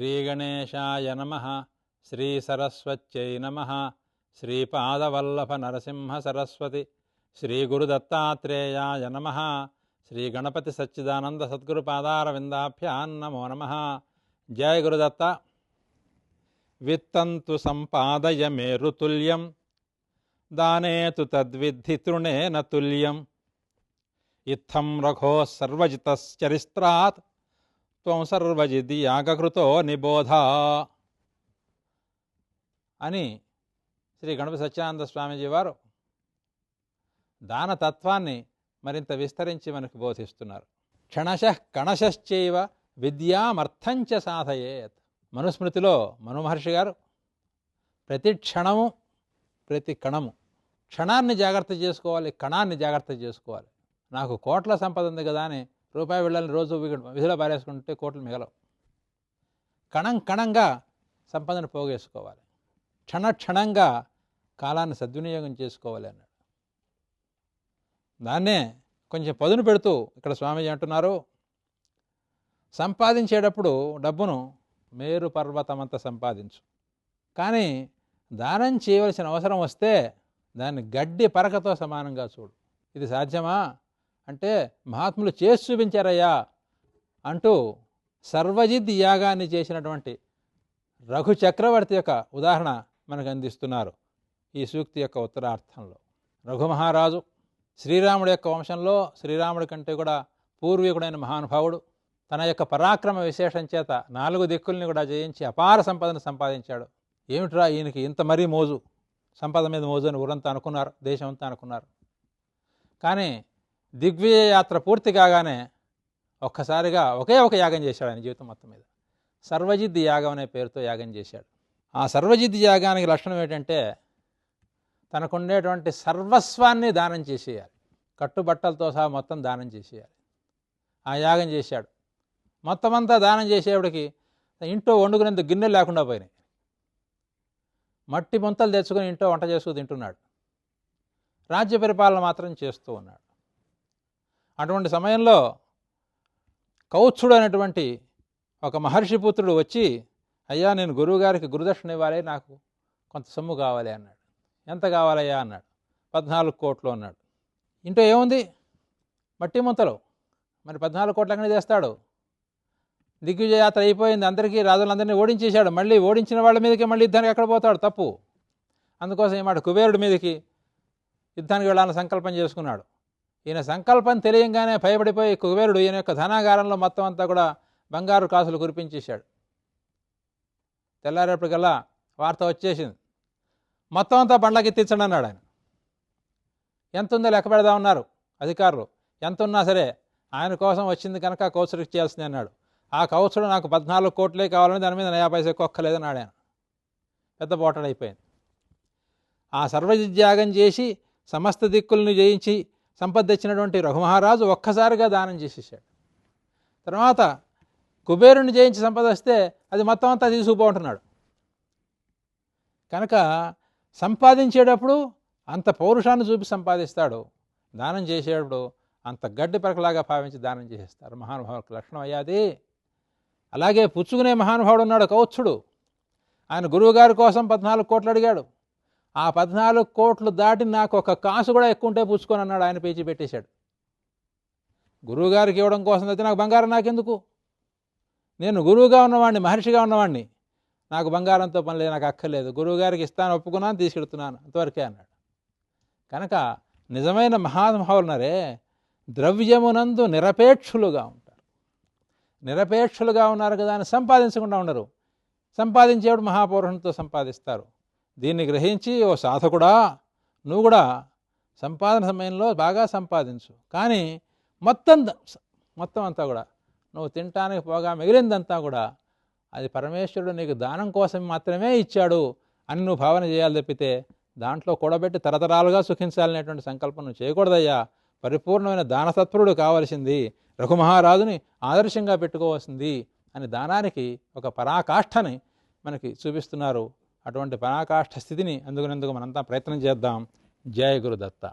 శ్రీగణేశాయ నమ. శ్రీసరస్వత్యై నమ. శ్రీపాదవల్లభ నరసింహ సరస్వతి శ్రీగురుదత్తాత్రేయాయ నమ. శ్రీగణపతి సచ్చిదానంద సద్గురు పాదారవిందాభ్యాన్ నమో నమ. జయ గురుదత్త. విత్తంతు సంపాదయ మేరుతుల్యం దానేతు తద్విద్ధి తృణేన తుల్యం. ఇత్థం రఘో సర్వజితశ్చరిస్త్రాత్ త్వం సర్వజిది యాగకృతో నిబోధ అని శ్రీ గణపతి సత్యానంద స్వామీజీ వారు దాన తత్వాన్ని మరింత విస్తరించి మనకు బోధిస్తున్నారు. క్షణశ కణశ్చైవ విద్యామర్థంచ సాధయేత్ మనుస్మృతిలో మనుమహర్షి గారు ప్రతి క్షణము ప్రతి కణము క్షణాన్ని జాగ్రత్త చేసుకోవాలి కణాన్ని జాగ్రత్త చేసుకోవాలి. నాకు కోట్ల సంపద ఉంది కదా అని రూపాయి వెళ్ళాలని రోజు విధిలో పారేసుకుంటే కోట్లు మిగలవు. కణం కణంగా సంపదను పోగేసుకోవాలి. క్షణ క్షణంగా కాలాన్ని సద్వినియోగం చేసుకోవాలి అన్నాడు. దాన్నే కొంచెం పదును పెడుతూ ఇక్కడ స్వామీజీ అంటున్నారు సంపాదించేటప్పుడు డబ్బును మేరు పర్వతమంతా సంపాదించు. కానీ దానం చేయవలసిన అవసరం వస్తే దాన్ని గడ్డి పరకతో సమానంగా చూడు. ఇది సాధ్యమా? అంటే మహాత్ములు చేసి చూపించారయ్యా అంటూ సర్వజిత్ యాగాన్ని చేసినటువంటి రఘు చక్రవర్తి యొక్క ఉదాహరణ మనకు అందిస్తున్నారు ఈ సూక్తి యొక్క ఉత్తరార్థంలో. రఘు మహారాజు శ్రీరాముడి యొక్క వంశంలో శ్రీరాముడి కంటే కూడా పూర్వీకుడైన మహానుభావుడు తన యొక్క పరాక్రమ విశేషం చేత నాలుగు దిక్కుల్ని కూడా జయించి అపార సంపదను సంపాదించాడు. ఏమిట్రా ఈయనకి ఇంత మరీ మోజు? సంపద మీద మోజు అని ఊరంతా అనుకున్నారు దేశం అంతా అనుకున్నారు. కానీ దిగ్విజయ యాత్ర పూర్తి కాగానే ఒక్కసారిగా ఒకే ఒక యాగం చేశాడు ఆయన జీవితం మొత్తం మీద. సర్వజిద్ది యాగం అనే పేరుతో యాగం చేశాడు. ఆ సర్వజిద్ది యాగానికి లక్షణం ఏంటంటే తనకుండేటువంటి సర్వస్వాన్ని దానం చేసేయాలి. కట్టుబట్టలతో సహా మొత్తం దానం చేసేయాలి. ఆ యాగం చేశాడు. మొత్తం అంతా దానం చేసేవాడికి ఇంట్లో వండుకునేంత గిన్నెలు లేకుండా పోయినాయి. మట్టి ముంతలు తెచ్చుకొని ఇంట్లో వంట చేసుకు తింటున్నాడు. రాజ్య పరిపాలన మాత్రం చేస్తూ ఉన్నాడు. అటువంటి సమయంలో కౌత్సుడు అనేటువంటి ఒక మహర్షి పుత్రుడు వచ్చి అయ్యా నేను గురువుగారికి గురుదక్షిణ ఇవ్వాలి నాకు కొంత సొమ్ము కావాలి అన్నాడు. ఎంత కావాలయ్యా? అన్నాడు. పద్నాలుగు కోట్లు అన్నాడు. ఇంట్లో ఏముంది? మట్టి ముంతలు. మరి పద్నాలుగు కోట్ల ఎక్కడ చేస్తాడు దిగ్విజయాత్ర అయిపోయింది. అందరికీ రాజులందరినీ ఓడించేశాడు. మళ్ళీ ఓడించిన వాళ్ళ మీదకి మళ్ళీ యుద్ధానికి ఎక్కడ పోతాడు? తప్పు. అందుకోసం ఈ మాట కుబేరుడి మీదకి యుద్ధానికి వెళ్ళాలని సంకల్పం చేసుకున్నాడు. ఈయన సంకల్పం తెలియంగానే భయపడిపోయి కుబేరుడు ఈయన యొక్క ధనాగారంలో మొత్తం అంతా కూడా బంగారు కాసులు కురిపించేశాడు. తెల్లారేపటికల్లా వార్త వచ్చేసింది. మొత్తం అంతా బండ్లకి తీర్చండి అన్నాడు ఆయన. ఎంత ఉందో లెక్క పెడదామన్నారు అధికారులు. ఎంత ఉన్నా సరే ఆయన కోసం వచ్చింది కనుక కౌసుడు ఇచ్చేయాల్సింది అన్నాడు. ఆ కౌసుడు నాకు పద్నాలుగు కోట్లే కావాలని దాని మీద నయా పైసా కొక్కలేదన్నాడు ఆయన. పెద్ద పోటడైపోయింది. ఆ సర్వజిత్యాగం చేసి సమస్త దిక్కులను జయించి సంపద తెచ్చినటువంటి రఘుమహారాజు ఒక్కసారిగా దానం చేసేసాడు. తర్వాత కుబేరుని జయించి సంపద వస్తే అది మొత్తం అంతా తీసుకుపోంటున్నాడు కనుక సంపాదించేటప్పుడు అంత పౌరుషాన్ని చూపి సంపాదిస్తాడు. దానం చేసేటప్పుడు అంత గడ్డి పరకలాగా భావించి దానం చేసేస్తారు. మహానుభావులకు లక్షణం అయ్యాది. అలాగే పుచ్చుకునే మహానుభావుడు ఉన్నాడు కౌత్సుడు. ఆయన గురువుగారి కోసం పద్నాలుగు కోట్లు అడిగాడు. ఆ పద్నాలుగు కోట్లు దాటి నాకు ఒక కాసు కూడా ఎక్కువ ఉంటే పుచ్చుకొని అన్నాడు ఆయన పేచి పెట్టేశాడు. గురువుగారికి ఇవ్వడం కోసం అయితే నాకు బంగారం నాకెందుకు? నేను గురువుగా ఉన్నవాడిని మహర్షిగా ఉన్నవాడిని నాకు బంగారంతో పని లేదు నాకు అక్కర్లేదు. గురువుగారికి ఇస్తాను ఒప్పుకున్నాను తీసుకెడుతున్నాను అంతవరకే అన్నాడు. కనుక నిజమైన మహానుభావులున్నారే ద్రవ్యమునందు నిరపేక్షులుగా ఉంటారు. నిరపేక్షులుగా ఉన్నారు కదా అని సంపాదించకుండా ఉండరు. సంపాదించేవాడు మహాపౌరుషంతో సంపాదిస్తారు. దీన్ని గ్రహించి ఓ సాధకుడా నువ్వు కూడా సంపాదన సమయంలో బాగా సంపాదించు. కానీ మొత్తం మొత్తం అంతా కూడా నువ్వు తినటానికి పోగా మిగిలిందంతా కూడా అది పరమేశ్వరుడు నీకు దానం కోసం మాత్రమే ఇచ్చాడు అని నువ్వు భావన చేయాలి తప్పితే దాంట్లో కూడబెట్టి తరతరాలుగా సుఖించాలనేటువంటి సంకల్పం నువ్వు చేయకూడదయ్యా. పరిపూర్ణమైన దానతత్పరుడు కావలసింది రఘుమహారాజుని ఆదర్శంగా పెట్టుకోవాల్సింది అని దానానికి ఒక పరాకాష్ఠని మనకి చూపిస్తున్నారు అటువంటి పరాకాష్ఠ స్థితిని అందుకునేందుకు మనంతా ప్రయత్నం చేద్దాం. జయ గురుదత్త.